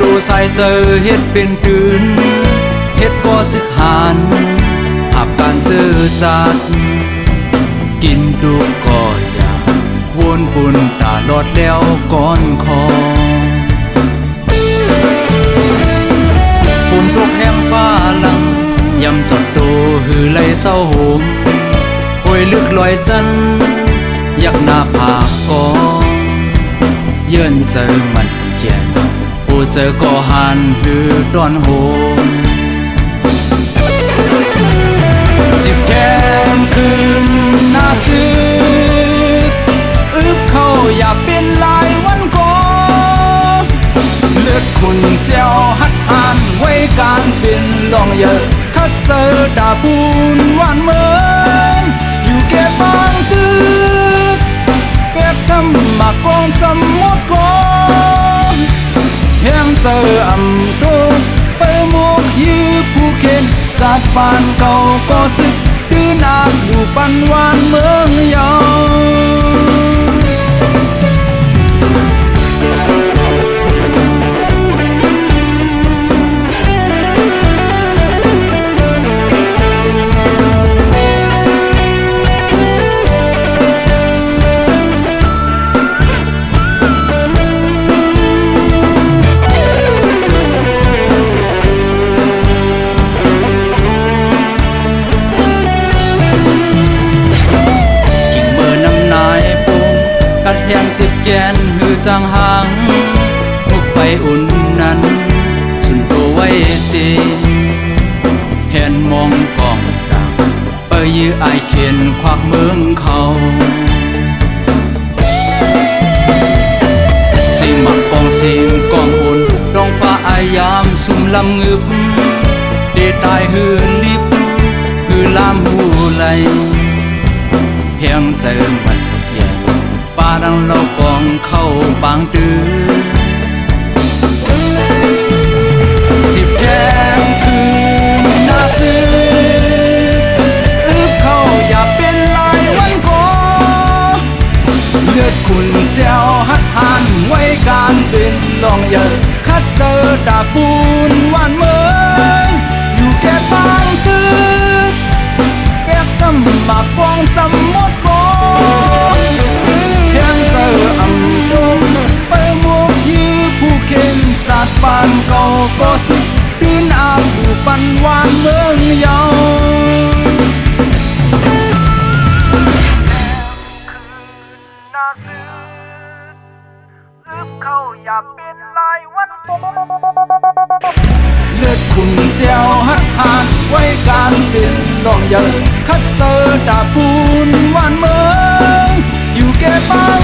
ตูใสเจอเฮ็ดเป็นกืนเฮ็ดก็สึกหานหับการซื้อจัดกินดุก็อยากวนบุญตาลอดแล้วก่อนคอฝนตกแห้งฟ้าลังยำสดโตหือไหลเศร้าโหมโอยลึกลอยจันอยากหน้าผากก็เยื่นเจอมัน เจอก็หันหือดอนโหมสิบแคมคืนน้าซึกอึบเขาอย่าเป็นลายวันก่อเลือดคุณเจ้าหัดหานไว้การเป็นลองเยอะคัดเจอดาบูนหวานเมืองอยู่แก่บางตึกเปียบซ้ำมากกองจำ ออำตุกไปหมกยือผู้เข็นจัดปานเก่าก็สึกดื้อนากอยู่ปันวานเมืองยาว แทงจิบแกนหือจางหางมุกไฟอุ่นนั้นสุนตัวไว้สิเห็นมองกองดังเปยื้อไอเข็นควักเมืองเขาสิมักกองเสียงกองอุ่นดองฟ้าอายามสุ่มลำงึบเดตายหือลิบหือลามหูไหลเพียงเจอมัน ป้าดังเรากองเข้าปางดื้อสิบแคมคืนน้าซื้ออึบเขาอย่าเป็นลายวันก่อเลือดคุณเจ้าหัดหานไว้การเป็นลองเยอะคัดเจอดาบูนวานเมืองอยู่แก่ปางตึกแบกสมากกองจำมดก่อน จัดปานเก่าก็สุดดืนอาบอยู่ปันวานเมืองเยาวนาซื้ออึบเข้าอย่าเป็นลายวันโกเลือดคุณเจ้าหัดหานไว้การเป็นลองเยอะคัดเจอดาบูนวานเมืองอยู่แก่ปาง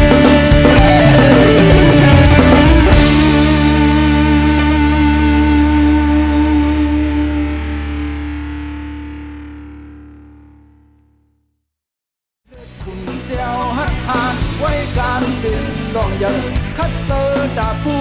านหัการวานเมืองในมีไว้ก็ห่มอยากก็หานหับการวานเมืองในคุณเจ้าหัดหานรเป็นลองยอะคัดเจอดาบู